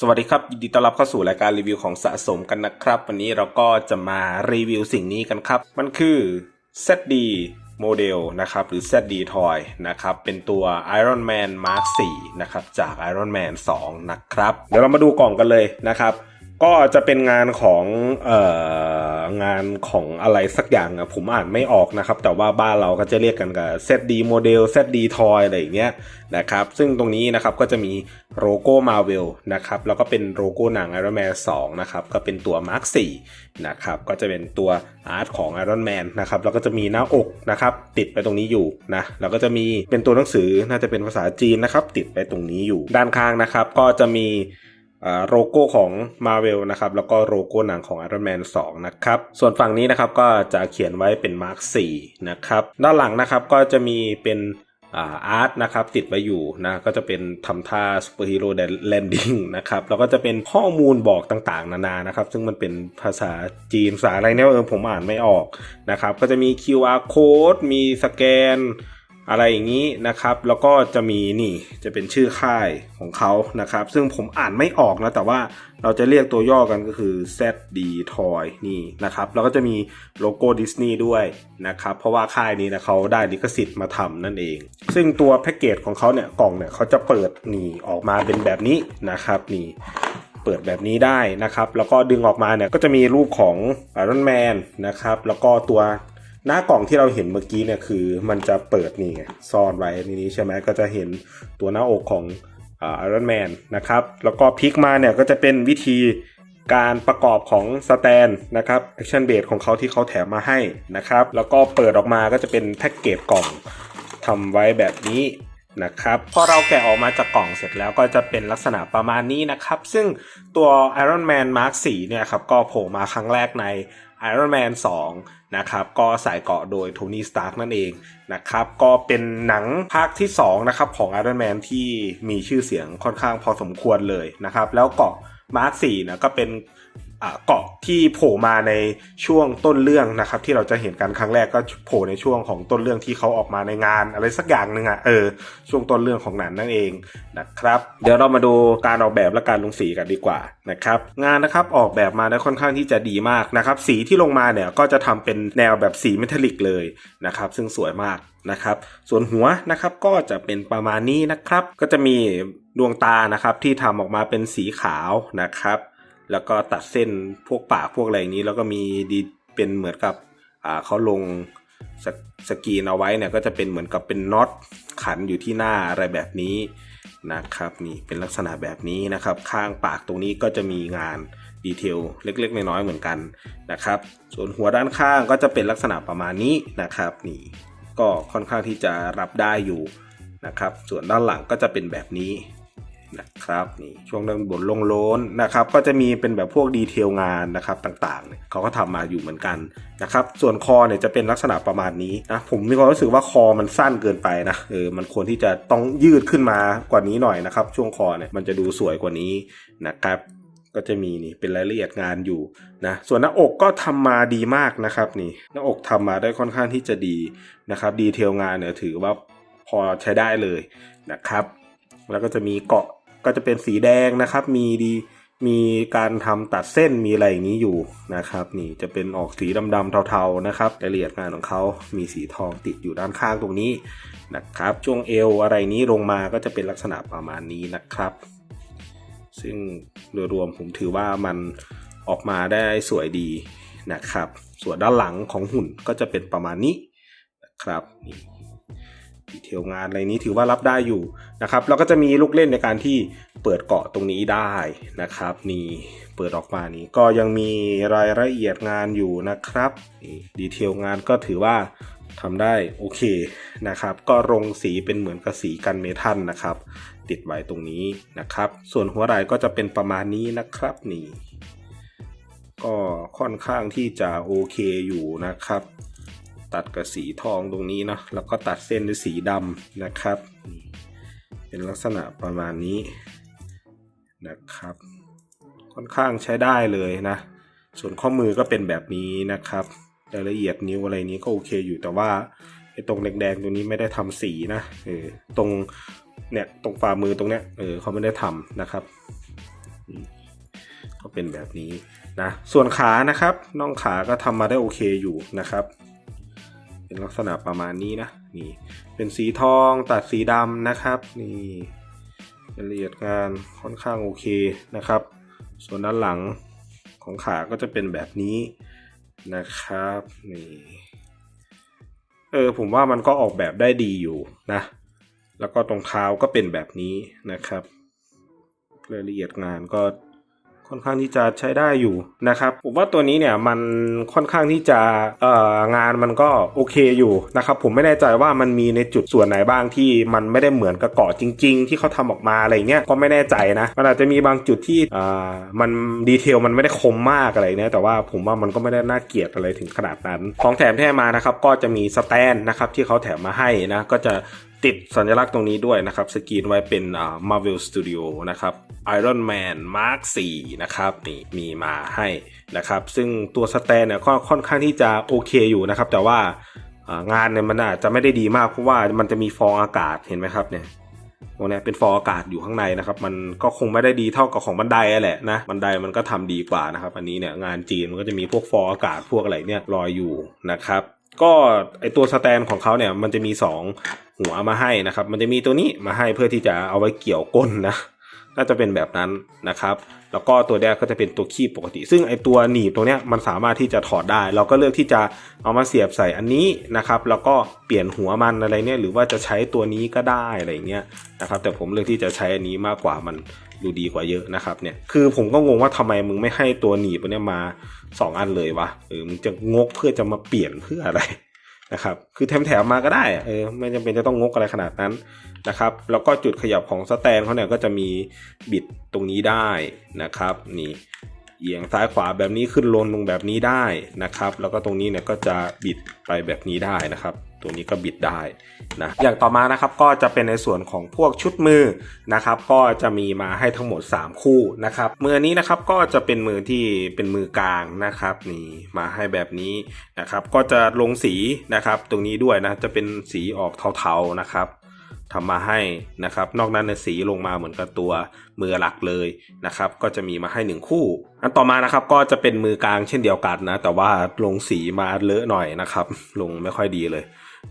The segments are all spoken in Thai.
สวัสดีครับยินดีต้อนรับเข้าสู่รายการรีวิวของสะสมกันนะครับ วันนี้เราก็จะมารีวิวสิ่งนี้กันครับ มันคือ ZD โมเดลนะครับหรือ ZD Toy นะครับเป็นตัว Iron Man Mark 4นะครับจาก Iron Man 2 นะครับ เดี๋ยวเรามาดูกล่องกันเลยนะครับ ก็จะเป็นงานของเอ่อ งานของอะไรสักอย่างอะผมอ่านไม่ออกนะครับ แต่ว่าบ้านเราก็จะเรียกกันกับ ZD โมเดล ZD Toy อะไรอย่างเงี้ยนะครับ ซึ่งตรงนี้นะครับก็จะมีโลโก้ Marvel นะครับ แล้วก็เป็นโลโก้หนัง Iron Man 2 นะครับ ก็เป็นตัว Mark 4นะครับ ก็จะเป็นตัวอาร์ตของ Iron Man นะครับ แล้วก็จะมีหน้าอกนะครับ ติดไปตรงนี้อยู่นะ แล้วก็จะมีเป็นตัวหนังสือน่าจะเป็นภาษาจีนนะครับ ติดไปตรงนี้อยู่ ด้านข้างนะครับ ก็จะมี โลโก้ของ Marvel นะครับแล้วก็โลโก้หนังของ Iron Man 2 นะครับ ส่วนฝั่งนี้นะครับก็จะเขียนไว้เป็น Mark 4 นะครับ ด้านหลังนะครับก็จะมีเป็นอาอาร์ตนะครับติดไว้อยู่นะก็จะเป็นทำท่าซูเปอร์ฮีโร่แลนดิ้งนะครับแล้วก็จะเป็นข้อมูลบอกต่างๆ นานานะครับซึ่งมันเป็นภาษาจีนภาษาอะไรเนี่ยเออผมอ่านไม่ออกนะครับก็จะมี QR code มีสแกน อะไรอย่างนี้นะครับ แล้วก็จะมีนี่จะเป็นชื่อค่ายของเขานะครับ ซึ่งผมอ่านไม่ออกนะ แต่ว่าเราจะเรียกตัวย่อกันก็คือ ZD Toy นี่นะครับ แล้วก็จะมีโลโก้ดิสนีย์ด้วยนะครับ เพราะว่าค่ายนี้นะเขาได้ลิขสิทธิ์มาทำนั่นเอง ซึ่งตัวแพ็กเกจของเขาเนี่ยกล่องเนี่ยเขาจะเปิดนี่ออกมาเป็นแบบนี้นะครับนี่เปิดแบบนี้ได้นะครับ แล้วก็ดึงออกมาเนี่ยก็จะมีรูปของ Iron Man นะครับ แล้วก็ตัว หน้ากล่องที่เราเห็นเมื่อกี้เนี่ยคือ มันจะเปิดนี่ไงซ่อนไว้ในนี้ใช่ไหมก็จะเห็นตัวหน้าอกของไอ่า Iron Man นะครับ แล้วก็พลิกมาเนี่ยก็จะเป็นวิธีการประกอบของสแตนนะครับ Action Base ของเขาที่เขาแถมมาให้นะครับ แล้วก็เปิดออกมาก็จะเป็นแพ็กเกจกล่องทำไว้แบบนี้นะครับพอเราแกะออกมาจากกล่องเสร็จแล้วก็จะเป็นลักษณะประมาณนี้นะครับ ซึ่งตัว Iron Man Mark 4เนี่ยครับก็โผล่มาครั้งแรกใน Iron Man 2นะครับก็ใส่เกาะโดยโทนี่สตาร์กนั่นเองนะครับก็เป็นหนังภาคที่2นะครับของ Iron Man ที่มีชื่อเสียงค่อนข้างพอสมควรเลยนะครับแล้วเกาะมาร์ค4นะก็เป็น เกาะที่โผล่มาในช่วงต้นเรื่องนะครับ ที่เราจะเห็นกันครั้งแรกก็โผล่ในช่วงของต้นเรื่องที่เขาออกมาในงาน อะไรสักอย่างหนึ่งอะเออช่วงต้นเรื่องของหนังนั่นเองนะครับ เดี๋ยวเรามาดูการออกแบบและการลงสีกันดีกว่านะครับ งานนะครับออกแบบมาได้ค่อนข้างที่จะดีมากนะครับ สีที่ลงมาเนี่ยก็จะทำเป็นแนวแบบสีเมทัลลิกเลยนะครับ ซึ่งสวยมากนะครับส่วนหัวนะครับก็จะเป็นประมาณนี้นะครับ ก็จะมีดวงตานะครับที่ทำออกมาเป็นสีขาวนะครับ แล้วก็ตัดเส้นพวกป่าพวกอะไรอย่างนี้ แล้วก็มีดีเป็นเหมือนกับอ่าเขาลงสสกรีนเอาไว้เนี่ยก็จะเป็นเหมือนกับเป็นน็อตขันอยู่ที่หน้าอะไรแบบนี้นะครับนี่เป็นลักษณะแบบนี้นะครับ ข้างปากตรงนี้ก็จะมีงานดีเทลเล็กๆน้อยๆเหมือนกันนะครับ ส่วนหัวด้านข้างก็จะเป็นลักษณะประมาณนี้นะครับนี่ก็ค่อนข้างที่จะรับได้อยู่นะครับ ส่วนด้านหลังก็จะเป็นแบบนี้ นะครับนี่ช่วงด้านบนลงโล้นนะครับก็จะมีเป็นแบบพวกดีเทลงานนะครับต่างๆเนี่ยเขาก็ทำมาอยู่เหมือนกันนะครับส่วนคอเนี่ยจะเป็นลักษณะประมาณนี้นะผมมีความรู้สึกว่าคอมันสั้นเกินไปนะเออมันควรที่จะต้องยืดขึ้นมากว่านี้หน่อยนะครับช่วงคอเนี่ยมันจะดูสวยกว่านี้นะครับก็จะมีนี่เป็นรายละเอียดงานอยู่นะส่วนหน้าอกก็ทำมาดีมากนะครับนี่หน้าอกทำมาได้ค่อนข้างที่จะดีนะครับดีเทลงานเนี่ยถือว่าพอใช้ได้เลยนะครับ แล้วก็จะมีเกาะ ก็จะเป็นสีแดงนะครับ มีดีมีการทำตัดเส้นมีอะไรอย่างนี้อยู่นะครับ นี่จะเป็นออกสีดำๆเทาๆนะครับรายละเอียดงานของเขามีสีทองติดอยู่ด้านข้างตรงนี้นะครับ ช่วงเอวอะไรนี้ลงมาก็จะเป็นลักษณะประมาณนี้นะครับ ซึ่งโดยรวมผมถือว่ามันออกมาได้สวยดีนะครับ ส่วนด้านหลังของหุ่นก็จะเป็นประมาณนี้นะครับนี่ ดีเทลงานอะไรนี้ถือว่ารับได้อยู่นะครับแล้วก็จะมีลูกเล่นในการที่เปิดเกาะตรงนี้ได้นะครับนี่เปิดออกมานี่ก็ยังมีรายละเอียดงานอยู่นะครับดีเทลงานก็ถือว่าทำได้โอเคนะครับ ก็ลงสีเป็นเหมือนกับสีกันเมทัลนะครับ ติดไว้ตรงนี้นะครับ ส่วนหัวไหล่ก็จะเป็นประมาณนี้นะครับนี่ก็ค่อนข้างที่จะโอเคอยู่นะครับ ตัดกับสีทองตรงนี้เนาะแล้วก็ตัดเส้นด้วยสีดำนะครับ เป็นลักษณะประมาณนี้นะครับ ค่อนข้างใช้ได้เลยนะ ส่วนข้อมือก็เป็นแบบนี้นะครับรายละเอียดนิ้วอะไรนี้ก็โอเคอยู่แต่ว่าไอ้ตรงแดงๆตรงนี้ไม่ได้ทำสีนะเออตรงเนี่ยตรงฝ่ามือตรงเนี้ยเออเขาไม่ได้ทำนะครับ ก็เป็นแบบนี้นะส่วนขานะครับน่องขาก็ทำมาได้โอเคอยู่นะครับ เป็นลักษณะประมาณนี้นะนี่เป็นสีทองตัดสีดำนะครับนี่รายละเอียดงานค่อนข้างโอเคนะครับ ส่วนด้านหลังของขาก็จะเป็นแบบนี้นะครับนี่เออผมว่ามันก็ออกแบบได้ดีอยู่นะ แล้วก็ตรงเท้าก็เป็นแบบนี้นะครับ รายละเอียดงานก็ ค่อนข้างที่จะใช้ได้อยู่นะครับผมว่าตัวนี้เนี่ยมันค่อนข้างที่จะเอ่องานมันก็โอเคอยู่นะครับผมไม่แน่ใจว่ามันมีในจุดส่วนไหนบ้างที่มันไม่ได้เหมือนกับเกาะจริง ๆ ที่เขาทำออกมาอะไรเงี้ยก็ไม่แน่ใจนะมันอาจจะมีบางจุดที่อ่ามันดีเทลมันไม่ได้คมมากอะไรเนี่ยแต่ว่าผมว่ามันก็ไม่ได้น่าเกลียดอะไรถึงขนาดนั้น ของแถมที่ให้มานะครับก็จะมีสแตนนะครับที่เขาแถมมาให้นะก็จะ ติดสัญลักษณ์ตรงนี้ด้วยนะครับ สกรีนไว้เป็นอ่า Marvel Studio นะครับ Iron Man Mark 4นะครับนี่มีมาให้นะครับ ซึ่งตัวสแตนเนี่ยก็ค่อนข้างที่จะโอเคอยู่นะครับ แต่ว่างานเนี่ยมันอาจจะไม่ได้ดีมากเพราะว่ามันจะมีฟองอากาศเห็นไหมครับเนี่ยตรงนี้เป็นฟองอากาศอยู่ข้างในนะครับ มันก็คงไม่ได้ดีเท่ากับของบันไดอะแหละนะบันไดมันก็ทำดีกว่านะครับ อันนี้เนี่ยงานจีนมันก็จะมีพวกฟองอากาศพวกอะไรเนี่ยลอยอยู่นะครับ ก็ไอตัวสแตนของเขาเนี่ยมันจะมี 2 หัวมาให้นะครับ มันจะมีตัวนี้มาให้เพื่อที่จะเอาไว้เกี่ยวก้นนะน่าจะเป็นแบบนั้นนะครับ แล้วก็ตัวแรกก็จะเป็นตัวคีบปกติ ซึ่งไอตัวหนีบตัวเนี้ยมันสามารถที่จะถอดได้ เราก็เลือกที่จะเอามาเสียบใส่อันนี้นะครับ แล้วก็เปลี่ยนหัวมันอะไรเนี่ย หรือว่าจะใช้ตัวนี้ก็ได้อะไรเงี้ยนะครับ แต่ผมเลือกที่จะใช้อันนี้มากกว่ามันดูดีกว่าเยอะนะครับเนี่ย คือผมก็งงว่าทำไมมึงไม่ให้ตัวหนีบตัวเนี้ยมาสองอันเลยวะเออมึงจะงกเพื่อจะมาเปลี่ยนเพื่ออะไร นะครับ คือแถมๆมาก็ได้เออไม่จำเป็นจะต้องงกอะไรขนาดนั้นนะครับ แล้วก็จุดขยับของสแตนเขาเนี่ยก็จะมีบิดตรงนี้ได้นะครับ นี่ เอียงซ้ายขวาแบบนี้ขึ้นลงลงแบบนี้ได้นะครับ แล้วก็ตรงนี้เนี่ยก็จะบิดไปแบบนี้ได้นะครับตัวนี้ก็บิดได้นะอย่างต่อมานะครับก็จะเป็นในส่วนของพวกชุดมือนะครับ ก็จะมีมาให้ทั้งหมด 3 คู่นะครับมือนี้นะครับก็จะเป็นมือที่เป็นมือกลางนะครับนี่มาให้แบบนี้นะครับ ก็จะลงสีนะครับ ตรงนี้ด้วยนะจะเป็นสีออกเทาๆนะครับ ทำมาให้นะครับ นอกนั้นในสีลงมาเหมือนกับตัวมือหลักเลยนะครับ ก็จะมีมาให้หนึ่งคู่ อันต่อมานะครับก็จะเป็นมือกลางเช่นเดียวกันนะ แต่ว่าลงสีมาเลอะหน่อยนะครับ ลงไม่ค่อยดีเลย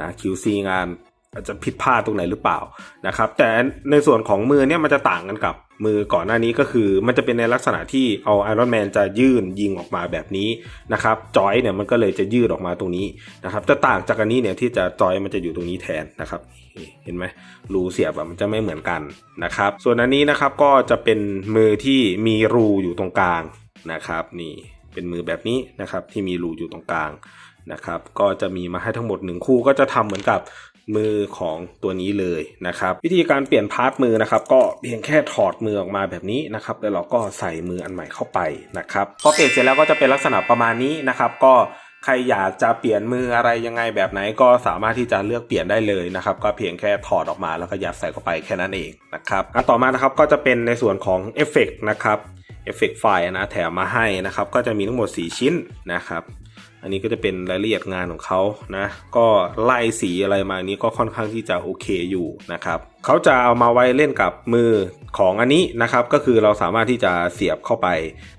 นะ QC งานอาจจะผิดพลาดตรงไหนหรือเปล่านะครับ แต่ในส่วนของมือเนี่ยมันจะต่างกันกับ มือก่อนหน้านี้ก็คือ มันจะเป็นในลักษณะที่เอาไอรอนแมนจะยื่นยิงออกมาแบบนี้นะครับจอยเนี่ยมันก็เลยจะยืดออกมาตรงนี้นะครับจะต่างจากอันนี้เนี่ยที่จะจอยมันจะอยู่ตรงนี้แทนนะครับเห็นไหมรูเสียบอะมันจะไม่เหมือนกันนะครับ ส่วนอันนี้นะครับก็จะเป็นมือที่มีรูอยู่ตรงกลางนะครับ นี่เป็นมือแบบนี้นะครับที่มีรูอยู่ตรงกลางนะครับก็จะมีมาให้ทั้งหมด 1 คู่ก็จะทำเหมือนกับ มือของตัวนี้เลยนะครับ วิธีการเปลี่ยนพาร์ทมือนะครับ ก็เพียงแค่ถอดมือออกมาแบบนี้นะครับ แล้วเราก็ใส่มืออันใหม่เข้าไปนะครับพอเปลี่ยนเสร็จแล้วก็จะเป็นลักษณะประมาณนี้นะครับ ก็ใครอยากจะเปลี่ยนมืออะไรยังไงแบบไหนก็สามารถที่จะเลือกเปลี่ยนได้เลยนะครับ ก็เพียงแค่ถอดออกมาแล้วก็ยัดใส่เข้าไปแค่นั้นเองนะครับอันต่อมานะครับก็จะเป็นในส่วนของเอฟเฟกนะครับเอฟเฟกต์ไฟนะแถมมาให้นะครับ ก็จะมีทั้งหมด 4 ชิ้นนะครับ อันนี้ก็จะเป็นรายละเอียดงานของเขานะ ก็ไล่สีอะไรมานี้ก็ค่อนข้างที่จะโอเคอยู่นะครับเขาจะเอามาไว้เล่นกับมือของอันนี้นะครับ ก็คือเราสามารถที่จะเสียบเข้าไป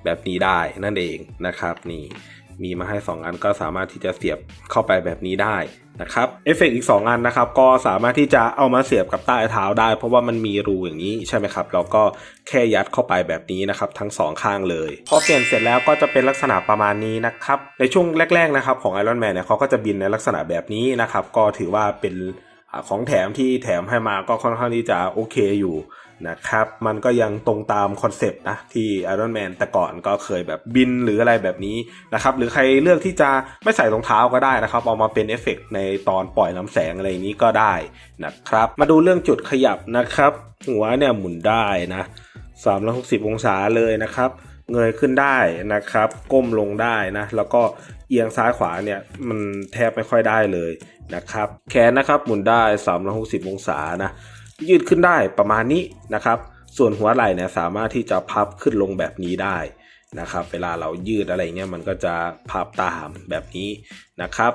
แบบนี้ได้นั่นเองนะครับนี่ มีมาให้ 2 อันก็สามารถที่จะเสียบเข้าไปแบบนี้ได้นะครับเอฟเฟกต์อีก 2 อันนะครับ ก็สามารถที่จะเอามาเสียบกับใต้เท้าได้ เพราะว่ามันมีรูอย่างนี้ใช่ไหมครับเราก็แค่ยัดเข้าไปแบบนี้นะครับทั้งสองข้างเลยพอเปลี่ยนเสร็จแล้วก็จะเป็นลักษณะประมาณนี้นะครับในช่วงแรกๆนะครับของ Iron Man เนี่ยเขาก็จะบินในลักษณะแบบนี้นะครับก็ถือว่าเป็นของแถมที่แถมให้มาก็ค่อนข้างที่จะโอเคอยู่ นะครับ มันก็ยังตรงตามคอนเซปต์นะที่ Iron Man แต่ก่อนก็เคยแบบบินหรืออะไรแบบนี้นะครับ หรือใครเลือกที่จะไม่ใส่รองเท้าก็ได้นะครับ เอามาเป็นเอฟเฟกต์ในตอนปล่อยน้ำแสงอะไรนี้ก็ได้นะครับ มาดูเรื่องจุดขยับนะครับ หัวเนี่ยหมุนได้นะ360 องศาเลยนะครับ เงยขึ้นได้นะครับ ก้มลงได้นะ แล้วก็เอียงซ้ายขวาเนี่ยมันแทบไม่ค่อยได้เลยนะครับ แขนนะครับหมุนได้ 360 องศานะ ยืดขึ้นได้ประมาณนี้นะครับ ส่วนหัวไหล่เนี่ยสามารถที่จะพับขึ้นลงแบบนี้ได้นะครับ เวลาเรายืดอะไรเงี้ยมันก็จะพับตามแบบนี้นะครับ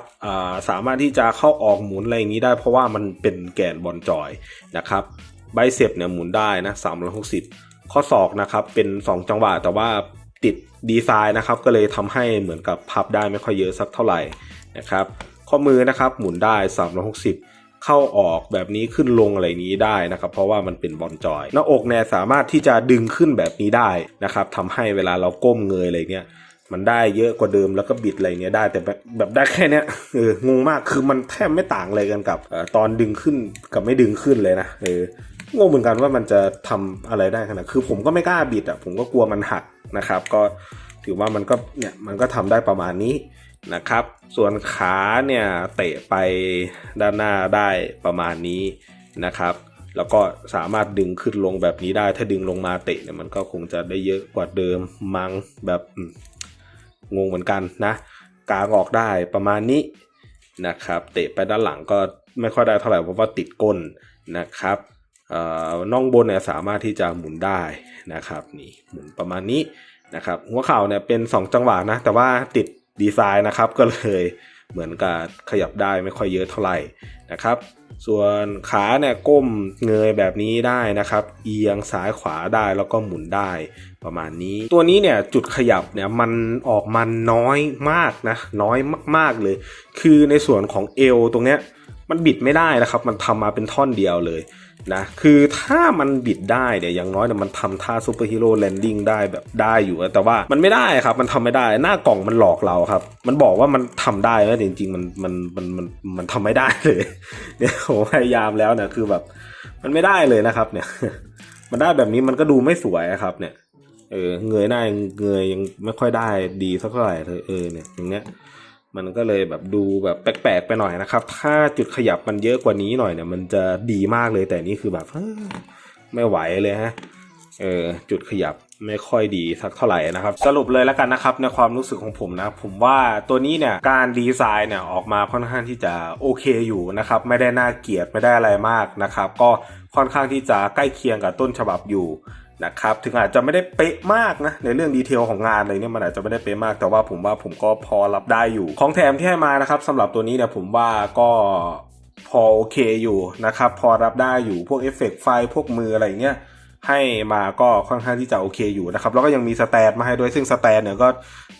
สามารถที่จะเข้าออกหมุนอะไรอย่างนี้ได้ เพราะว่ามันเป็นแกนบอลจอยนะครับไบเซปเนี่ยหมุนได้นะ360 ข้อศอกนะครับเป็น 2 จังหวะแต่ว่าติดดีไซน์นะครับก็เลยทำให้เหมือนกับพับได้ไม่ค่อยเยอะสักเท่าไหร่นะครับข้อมือนะครับหมุนได้ 360 เข้าออกแบบนี้ขึ้นลงอะไรนี้ได้นะครับ เพราะว่ามันเป็นบอลจอย หน้าอกเนี่ยสามารถที่จะดึงขึ้นแบบนี้ได้นะครับทำให้เวลาเราก้มเงยอะไรเงี้ยมันได้เยอะกว่าเดิมแล้วก็บิดอะไรเงี้ยได้แต่แบบแบบได้แค่เนี้ยเอองงมากคือมันแทบไม่ต่างเลยกันกับอตอนดึงขึ้นกับไม่ดึงขึ้นเลยนะเอองงเหมือนกันว่ามันจะทำอะไรได้ขนาดคือผมก็ไม่กล้าบิดอะผมก็กลัวมันหักนะครับ ก็ถือว่ามันก็เนี่ยมันก็ทำได้ประมาณนี้ นะครับ ส่วนขาเนี่ยเตะไปด้านหน้าได้ประมาณนี้นะครับ แล้วก็สามารถดึงขึ้นลงแบบนี้ได้ ถ้าดึงลงมาเตะเนี่ยมันก็คงจะได้เยอะกว่าเดิมมั้งแบบงงเหมือนกันนะกางออกได้ประมาณนี้นะครับ เตะไปด้านหลังก็ไม่ค่อยได้เท่าไหร่เพราะว่าติดก้นนะครับเอ่อน่องบนเนี่ยสามารถที่จะหมุนได้นะครับนี่หมุนประมาณนี้นะครับหัวเข่าเนี่ยเป็น 2 จังหวะนะแต่ว่าติด ดีไซน์นะครับก็เลยเหมือนกับขยับได้ไม่ค่อยเยอะเท่าไหร่นะครับ ส่วนขาเนี่ยก้มเงยแบบนี้ได้นะครับ เอียงซ้ายขวาได้แล้วก็หมุนได้ประมาณนี้ ตัวนี้เนี่ยจุดขยับเนี่ยมันออกมาน้อยมากนะน้อยมากๆเลย คือในส่วนของเอวตรงเนี้ยมันบิดไม่ได้นะครับ มันทำมาเป็นท่อนเดียวเลย นะคือถ้ามันบิดได้เนี่ยอย่างน้อยเนี่ยมันทำท่าซูเปอร์ฮีโร่แลนดิ้งได้แบบได้อยู่ แต่ว่ามันไม่ได้ครับ มันทำไม่ได้หน้ากล่องมันหลอกเราครับ มันบอกว่ามันทำได้นะแต่จริง ๆ มันมันมันมันมันทำไม่ได้เลยเนี่ยผมพยายามแล้วเนี่ยคือแบบ มันไม่ได้เลยนะครับ เนี่ย มันได้แบบนี้มันก็ดูไม่สวยครับ เนี่ยเออเงยหน้าเงยยังไม่ค่อยได้ดีสักเท่าไหร่เลยเออเนี่ยอย่างเงี้ย มันก็เลยแบบดูแบบแปลกๆไปหน่อยนะครับ ถ้าจุดขยับมันเยอะกว่านี้หน่อยเนี่ย มันจะดีมากเลยแต่นี่คือแบบไม่ไหวเลยฮะเออจุดขยับไม่ค่อยดีสักเท่าไหร่นะครับ สรุปเลยแล้วกันนะครับในความรู้สึกของผมนะผมว่าตัวนี้เนี่ยการดีไซน์เนี่ยออกมาค่อนข้างที่จะโอเคอยู่นะครับไม่ได้น่าเกลียดไม่ได้อะไรมากนะครับ ก็ค่อนข้างที่จะใกล้เคียงกับต้นฉบับอยู่ นะครับถึงอาจจะไม่ได้เป๊ะมากนะในเรื่องดีเทลของงานอะไรเนี่ยมันอาจจะไม่ได้เป๊ะมากแต่ว่าผมว่าผมก็พอรับได้อยู่ ของแถมที่ให้มานะครับสำหรับตัวนี้เนี่ยผมว่าก็พอโอเคอยู่นะครับพอรับได้อยู่พวกเอฟเฟกต์ไฟพวกมืออะไรเงี้ย ให้มาก็ค่อนข้างที่จะโอเคอยู่นะครับ แล้วก็ยังมีสแตนมาให้ด้วยซึ่งสแตนเนี่ยก็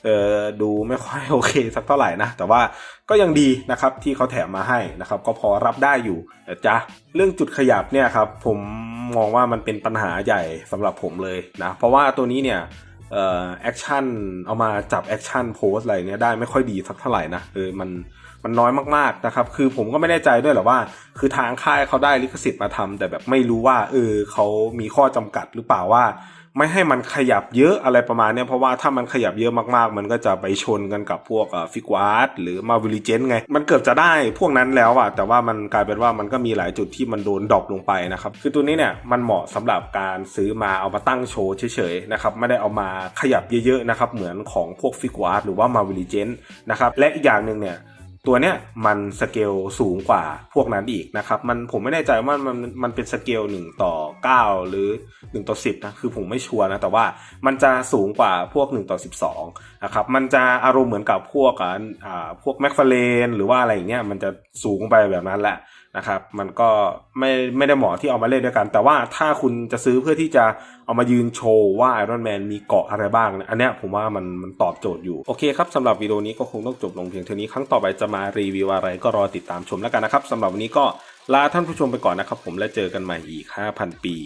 เออดูไม่ค่อยโอเคสักเท่าไหร่นะ แต่ว่าก็ยังดีนะครับที่เขาแถมมาให้นะครับ ก็พอรับได้อยู่นะจ๊ะเรื่องจุดขยับเนี่ยครับผมมองว่ามันเป็นปัญหาใหญ่สำหรับผมเลยนะ เพราะว่าตัวนี้เนี่ยเออแอคชั่นเอามาจับแอคชั่นโพสอะไรเนี่ยได้ไม่ค่อยดีสักเท่าไหร่นะเออมัน มันน้อยมากๆนะครับ คือผมก็ไม่แน่ใจด้วยหรอว่า คือทางค่ายเขาได้ลิขสิทธิ์มาทำแต่แบบไม่รู้ว่าเออเขามีข้อจำกัดหรือเปล่าว่า ไม่ให้มันขยับเยอะอะไรประมาณเนี้ยเพราะว่าถ้ามันขยับเยอะมากๆ มันก็จะไปชนกันกับพวกฟิกวาร์ดหรือมาวิลิเจนไง มันเกือบจะได้พวกนั้นแล้วอะแต่ว่ามันกลายเป็นว่ามันก็มีหลายจุดที่มันโดนดรอปลงไปนะครับ คือตัวนี้เนี่ยมันเหมาะสำหรับการซื้อมาเอามาตั้งโชว์เฉยๆนะครับไม่ได้เอามาขยับเยอะๆนะครับเหมือนของพวกฟิกวาร์ดหรือว่ามาวิลิเจนนะครับและอีกอย่างหนึ่งเนี่ย ตัวเนี้ยมันสเกลสูงกว่าพวกนั้นอีกนะครับ มันผมไม่แน่ใจว่ามันมันเป็นสเกล1ต่อ 9 หรือ 1 ต่อ 10นะคือผมไม่ชัวร์นะแต่ว่ามันจะสูงกว่าพวก 1 ต่อ 12นะครับมันจะอารมณ์เหมือนกับพวกอ่าพวกแม็กฟาเลนหรือว่าอะไรอย่างเงี้ยมันจะสูงไปแบบนั้นแหละ นะครับ มันก็ไม่ไม่ได้เหมาะที่เอามาเล่นด้วยกัน แต่ว่าถ้าคุณจะซื้อเพื่อที่จะเอามายืนโชว์ว่าไอรอนแมนมีเกาะอะไรบ้างเนยอันเนี้ยผมว่ามันมันตอบโจทย์อยู่ โอเคครับสำหรับวิดีโอนี้ก็คงต้องจบลงเพียงเท่านี้ ครั้งต่อไปจะมารีวิวอะไรก็รอติดตามชมแล้วกันนะครับสำหรับวันนี้ก็ลาท่านผู้ชมไปก่อนนะครับผมและเจอกันใหม่อีก 5,000 ปี